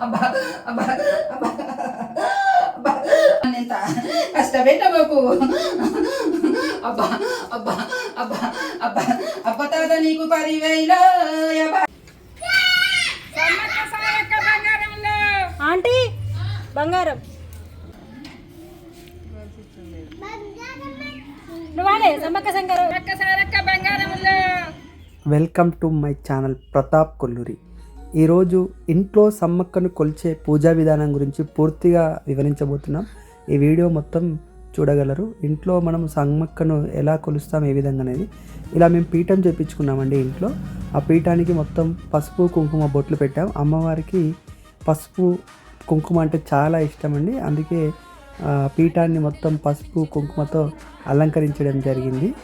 అబ్బా అబ్బా అబ్బా అబ్బా అబ్బా అబ్బా అబ్బా అబ్బా తాత నీకు పదివేల ఆంటీ బంగారం నువ్వాడే Sammakka Sangaram welcome to my channel Pratap Kolluri ఈరోజు ఇంట్లో సమ్మక్కను కొలిచే పూజా విధానం గురించి పూర్తిగా వివరించబోతున్నాం. ఈ వీడియో మొత్తం చూడగలరు. ఇంట్లో మనం సమ్మక్కను ఎలా కొలుస్తాం ఏ విధంగా అనేది ఇలా మేము పీఠం చేపించుకున్నామండి ఇంట్లో. ఆ పీఠానికి మొత్తం పసుపు కుంకుమ బొట్లు పెట్టాం. అమ్మవారికి పసుపు కుంకుమ అంటే చాలా ఇష్టం అండి అందుకే పీఠాన్ని మొత్తం పసుపు కుంకుమతో అలంకరించడం జరిగింది.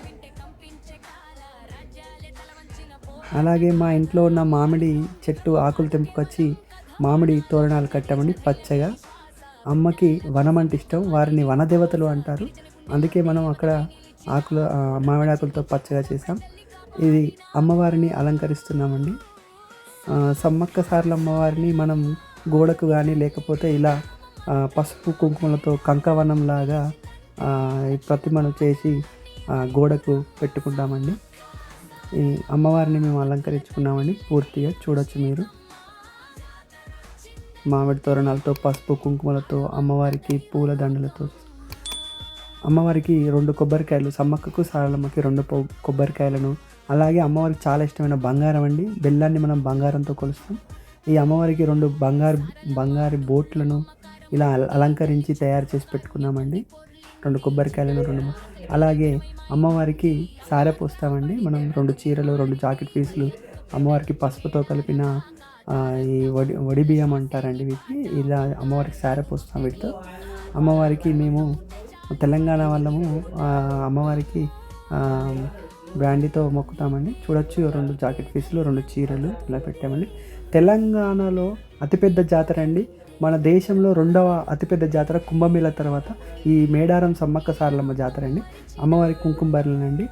అలాగే మా ఇంట్లో ఉన్న మామిడి చెట్టు ఆకులు తెంపుకొచ్చి మామిడి తోరణాలు కట్టామండి పచ్చగా. అమ్మకి వనం అంటే ఇష్టం వారిని వనదేవతలు అంటారు. అందుకే మనం అక్కడ ఆకులు మామిడి ఆకులతో పచ్చగా చేసాం ఇది అమ్మవారిని అలంకరిస్తున్నామండి. సమ్మక్క సార్ల అమ్మవారిని మనం గోడకు కానీ లేకపోతే ఇలా పసుపు కుంకుమలతో కంకవనంలాగా ఈ ప్రతిమను చేసి గోడకు పెట్టుకుంటామండి. ఈ అమ్మవారిని మేము అలంకరించుకున్నామండి. పూర్తిగా చూడొచ్చు మీరు. మామిడి తోరణాలతో పసుపు కుంకుమలతో అమ్మవారికి పూల దండలతో. అమ్మవారికి రెండు కొబ్బరికాయలు సమ్మక్కకు సారలమ్మకి రెండు కొబ్బరికాయలను. అలాగే అమ్మవారికి చాలా ఇష్టమైన బంగారం అండి. బెల్లాన్ని మనం బంగారంతో కొలుస్తాం. ఈ అమ్మవారికి రెండు బంగారు బంగారు బోట్లను ఇలా అల- అలంకరించి తయారు చేసి పెట్టుకున్నామండి. రెండు కొబ్బరికాయలను రెండు అలాగే అమ్మవారికి సారె పోస్తామండి. మనం రెండు చీరలు రెండు జాకెట్ పీసులు అమ్మవారికి పసుపుతో కలిపిన ఈ వడి వడి బియ్యం అంటారండి వీటిని. ఇలా అమ్మవారికి సారె పోస్తాం వీటితో. అమ్మవారికి మేము తెలంగాణ వాళ్ళము అమ్మవారికి బ్రాండీతో మొక్కుతామండి. చూడొచ్చు రెండు జాకెట్ పీసులు రెండు చీరలు ఇలా పెట్టామండి. తెలంగాణలో అతిపెద్ద జాతర అండి. మన దేశంలో రెండవ అతిపెద్ద జాతర కుంభమేళ తర్వాత ఈ మేడారం సమ్మక్క సారలమ్మ జాతర అండి. అమ్మవారి కుంకుమ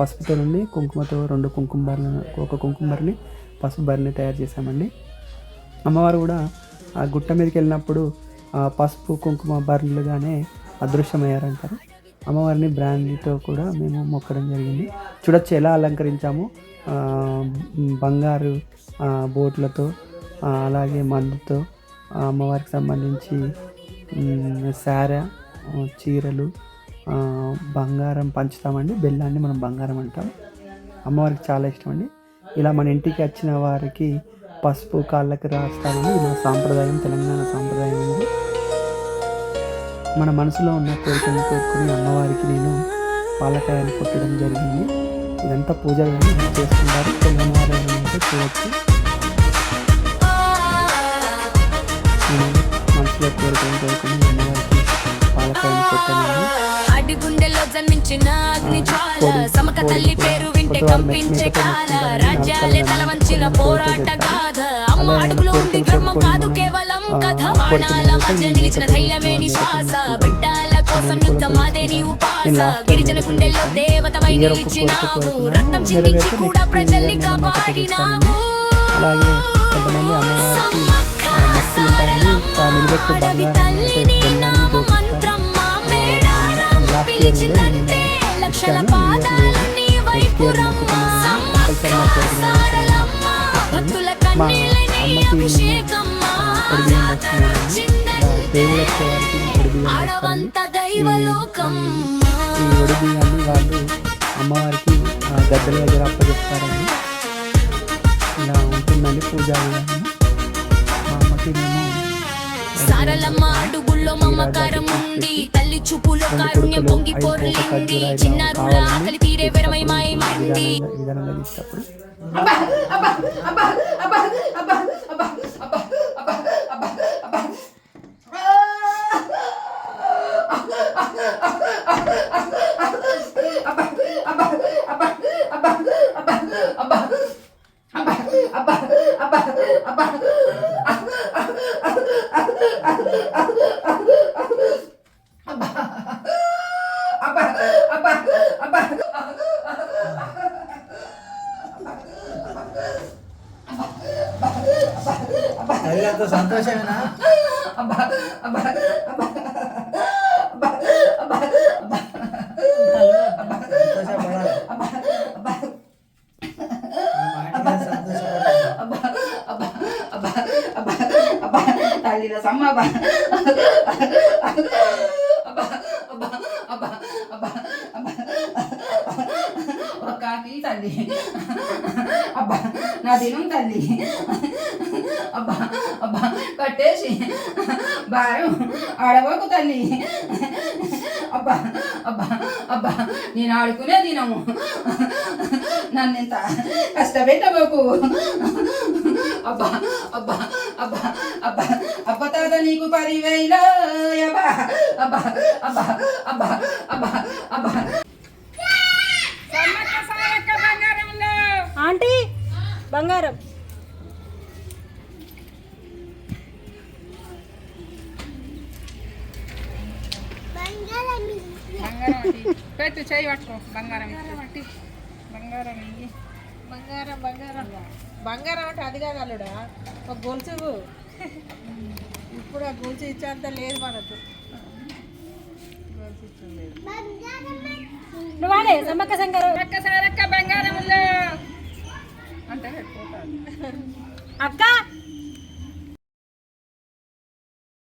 పసుపుతో నుండి కుంకుమతో రెండు కుంకుమ ఒక కుంకుమ పసుపు బర్రెని తయారు చేశామండి. అమ్మవారు కూడా ఆ గుట్ట మీదకి వెళ్ళినప్పుడు పసుపు కుంకుమ బర్లుగానే అదృశ్యమయ్యారంటారు. అమ్మవారిని బ్రాండ్తో కూడా మేము మొక్కడం జరిగింది. చూడొచ్చు ఎలా అలంకరించాము. బంగారు బోట్లతో అలాగే మందుతో అమ్మవారికి సంబంధించి శార చీరలు బంగారం పంచుతామండి. బెల్లాన్ని మనం బంగారం అంటాం. అమ్మవారికి చాలా ఇష్టం అండి ఇలా మన ఇంటికి వచ్చిన వారికి పసుపు కాళ్ళకి రాస్తామని ఇలా సాంప్రదాయం తెలంగాణ సాంప్రదాయం అండి. మన మనసులో ఉన్న కోరికను కోరుకుని అమ్మవారికి నేను పాలకాయలు కొట్టడం జరిగింది. ఇదంతా పూజ చేసుకుంటారు. తెలంగాణ చూడొచ్చు అడిగుండెలో జన్మించిన అగ్ని జ్వాల. సమక తల్లి పేరు వింటే కంపించే కాల. రాజ్యాలే తల వంచిన పోరాట గాథ. అమ్మ అడుగులో ఉంది ధర్మం కాదు కేవలం కథ. బాణాల మధ్య నిలిచిన ధైర్యమే నిశ్వాస బిడ్డాల కోసం యుద్ధం అదే నీ ఉపాస. గిరిజన గుండెల్లో దేవతవై నిలిచినావు. రక్తం చిందించి కూడా ప్రజల్ని కాపాడినావు. అలాగే కొంతమంది అమ్మవారికి వాళ్ళు అమ్మవారికి గద్దెల దగ్గర అప్పచెప్తారని ఇలా ఉంటుందని పూజ మా అమ్మకి మేము సారలమ్మ అడుగుల్లో మమకారం ఉంది తల్లి చూపులో కారుణ్యం పొంగి పొర్లింది చిన్నారుల ఆకలి తీరే విరమై మాయమైంది అబ్బా అబ్బా అబ్బా అబ్బా అబ్బా అబ్బా అబ్బా అబ్బా అబ్బా అబ్బా అబ్బా అబ్బా సంతోషమేనా అబ్బా అబ్బా అబ్బా తల్లిల సమ్మ అబ్బా అబ్బా అబ్బా అబ్బా అబ్బా అబ్బా ఒక కాకి తల్లి అబ్బా నా దినం తల్లి అబ్బా అబ్బా కట్టేసి భారం ఆడవకు తల్లి. అబ్బా అబ్బా అబ్బా నేను ఆడుకునే దినము. నన్ను ఇంత కష్టపెట్టబోకు. అబ్బా అబ్బా అబ్బా అబ్బా అబ్బ తాత నీకు పదివేల. అబ్బా అబ్బా అబ్బా అబ్బా అబ్బా అబ్బా. ఆంటీ బంగారం. పెట్టు చేయి పట్టు బంగారం బంగారం బంగారం బంగారం. బంగారం. అంటే అది కాదు అల్లుడా. ఒక గొలుసు. ఇప్పుడు ఆ గొలుసు ఇచ్చేంత లేదు మనకు. సంగారం సారక్క బంగారం అక్క